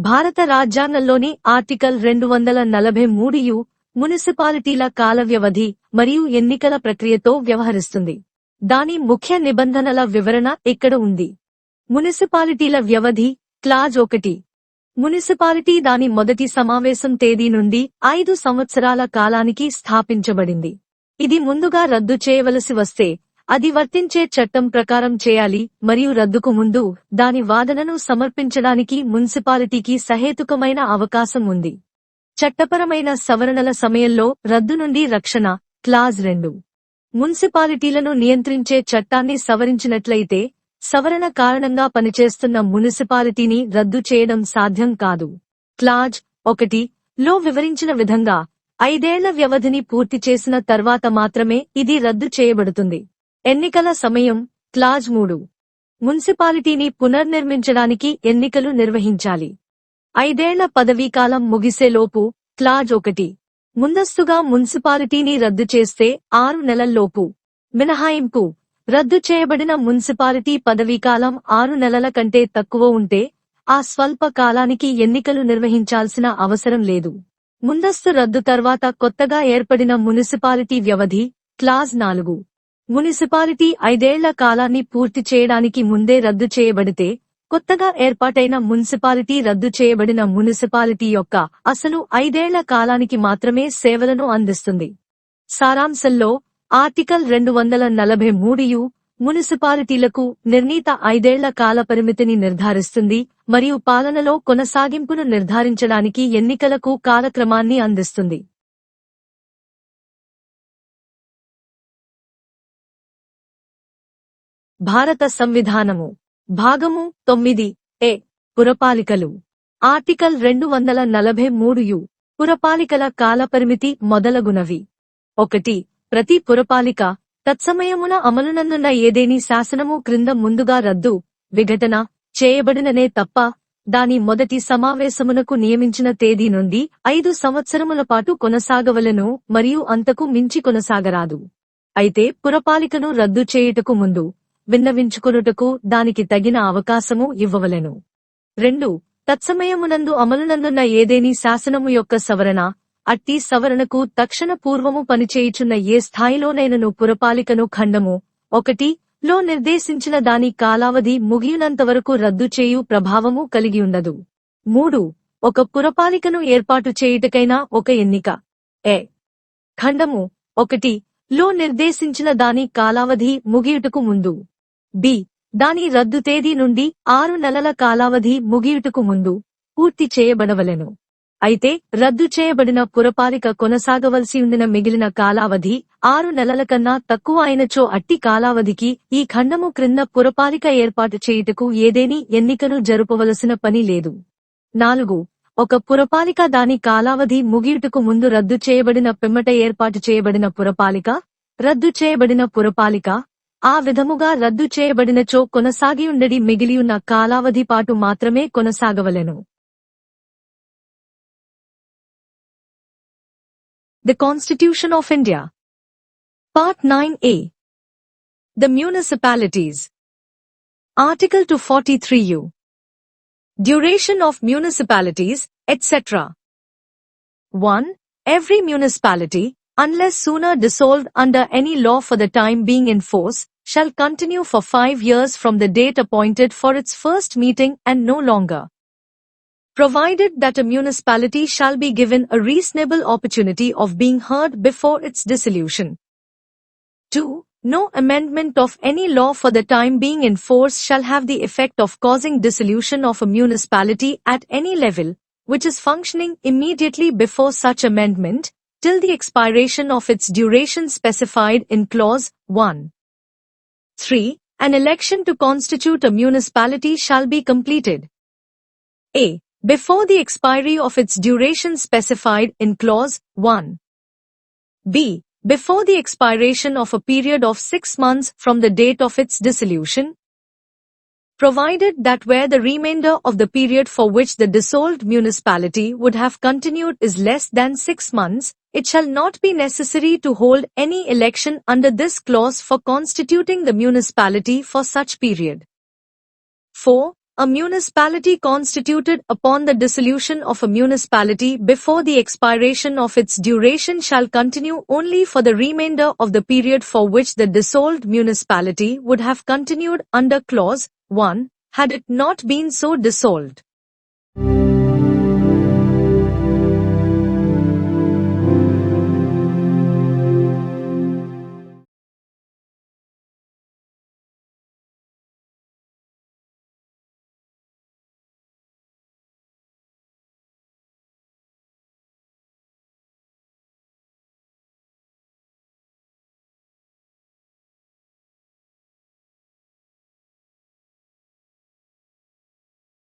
భారత రాజ్యాంగంలోని ఆర్టికల్ రెండు వందల నలభై మూడు యు మున్సిపాలిటీల కాల వ్యవధి మరియు ఎన్నికల ప్రక్రియతో వ్యవహరిస్తుంది. దాని ముఖ్య నిబంధనల వివరణ ఇక్కడ ఉంది? మున్సిపాలిటీల వ్యవధి క్లాజ్ ఒకటి. మున్సిపాలిటీ దాని మొదటి సమావేశం తేదీ నుండి ఐదు సంవత్సరాల కాలానికి స్థాపించబడింది. ఇది ముందుగా రద్దు చేయవలసి వస్తే అది వర్తించే చట్టం ప్రకారం చేయాలి మరియు రద్దుకు ముందు దాని వాదనను సమర్పించడానికి మున్సిపాలిటీకి సహేతుకమైన అవకాశం ఉంది. చట్టపరమైన సవరణల సమయంలో రద్దు నుండి రక్షణ క్లాజ్ రెండు. మున్సిపాలిటీలను నియంత్రించే చట్టాన్ని సవరించినట్లయితే సవరణ కారణంగా పనిచేస్తున్న మున్సిపాలిటీని రద్దు చేయడం సాధ్యం కాదు. క్లాజ్ ఒకటి. లో వివరించిన విధంగా ఐదేళ్ళ వ్యవధిని పూర్తి చేసిన తర్వాత మాత్రమే ఇది రద్దు చేయబడుతుంది. ఎన్నికల సమయం క్లాజ్ మూడు. మున్సిపాలిటీని పునర్నిర్మించడానికి ఎన్నికలు నిర్వహించాలి. ఐదేళ్ళ పదవీకాలం ముగిసేలోపు క్లాజ్ ఒకటి. ముందస్తుగా మున్సిపాలిటీని రద్దు చేస్తే ఆరు నెలల్లోపు. మినహాయింపు. రద్దు చేయబడిన మున్సిపాలిటీ పదవీకాలం ఆరు నెలల కంటే తక్కువ ఉంటే ఆ స్వల్ప కాలానికి ఎన్నికలు నిర్వహించాల్సిన అవసరం లేదు. ముందస్తు రద్దు తర్వాత కొత్తగా ఏర్పడిన మున్సిపాలిటీ వ్యవధి క్లాజ్ నాలుగు. మున్సిపాలిటీ ఐదేళ్ళ కాలాన్ని పూర్తి చేయడానికి ముందే రద్దు చేయబడితే కొత్తగా ఏర్పాటైన మున్సిపాలిటీ రద్దు చేయబడిన మున్సిపాలిటీ యొక్క అసలు ఐదేళ్ళ కాలానికి మాత్రమే సేవలను అందిస్తుంది. సారాంశంలో ఆర్టికల్ రెండు వందల నలభై మూడుయు మున్సిపాలిటీలకు నిర్ణీత ఐదేళ్ళ కాల పరిమితిని నిర్ధారిస్తుంది మరియు పాలనలో కొనసాగింపును నిర్ధారించడానికి ఎన్నికలకు కాలక్రమాన్ని అందిస్తుంది. భారత సంవిధానము. భాగము తొమ్మిది ఏ. పురపాలికలు. ఆర్టికల్ రెండు వందల నలభై మూడు యు. పురపాలికల కాలపరిమితి మొదలగునవి. ఒకటి. ప్రతి పురపాలిక తత్సమయమున అమలునందున్న ఏదేని శాసనము క్రింద ముందుగా రద్దు విఘటన చేయబడిననే తప్ప దాని మొదటి సమావేశమునకు నియమించిన తేదీ నుండి ఐదు సంవత్సరముల పాటు కొనసాగవలెను మరియు అంతకు మించి కొనసాగరాదు. అయితే పురపాలికను రద్దు చేయుటకు ముందు విన్నవించుకొనుటకు దానికి తగిన అవకాశము ఇవ్వవలెను. రెండు తత్సమయమునందు అమలునందున్న ఏదేని శాసనము యొక్క సవరణ అట్టి సవరణకు తక్షణ పూర్వము పనిచేయుచున్న ఏ స్థాయిలోనైనను పురపాలికను ఖండము. ఒకటి లో నిర్దేశించిన దాని కాలావధి ముగియునంతవరకు రద్దు చేయు ప్రభావము కలిగియుండదు. మూడు ఒక పురపాలికను ఏర్పాటు చేయుటకైనా ఒక ఎన్నిక. ఏ ఖండము. ఒకటి లో నిర్దేశించిన దాని కాలావధి ముగియుటకు ముందు. బి. దాని రద్దు తేదీ నుండి ఆరు నెలల కాలావధి ముగియుటకు ముందు పూర్తి చేయబడవలెను. అయితే రద్దు చేయబడిన పురపాలిక కొనసాగవలసి ఉండిన మిగిలిన కాలావధి ఆరు నెలల కన్నా తక్కువ అయినచో అట్టి కాలావధికి ఈ ఖండము క్రింద పురపాలిక ఏర్పాటు చేయుటకు ఏదేని ఎన్నికను జరుపవలసిన పని లేదు. నాలుగు. ఒక పురపాలిక దాని కాలావధి ముగియుటకు ముందు రద్దు చేయబడిన పిమ్మట ఏర్పాటు చేయబడిన పురపాలిక రద్దు చేయబడిన పురపాలిక ఆ విధముగా రద్దు చేయబడినచో కొనసాగియుండడి మిగిలియున్న కాలావధి పాటు మాత్రమే కొనసాగవలెను The Constitution of India Part 9a The Municipalities Article 243u Duration of Municipalities, etc. 1. Every municipality, unless sooner dissolved under any law for the time being in force, shall continue for five years from the date appointed for its first meeting and no longer. Provided that a municipality shall be given a reasonable opportunity of being heard before its dissolution. 2. No amendment of any law for the time being in force shall have the effect of causing dissolution of a municipality at any level, which is functioning immediately before such amendment, till the expiration of its duration specified in clause 1. 3. An election to constitute a municipality shall be completed. A. Before the expiry of its duration specified in clause 1. B. Before the expiration of a period of six months from the date of its dissolution, provided that where the remainder of the period for which the dissolved municipality would have continued is less than six months, it shall not be necessary to hold any election under this clause for constituting the municipality for such period. 4. A municipality constituted upon the dissolution of a municipality before the expiration of its duration shall continue only for the remainder of the period for which the dissolved municipality would have continued under clause 1 had it not been so dissolved.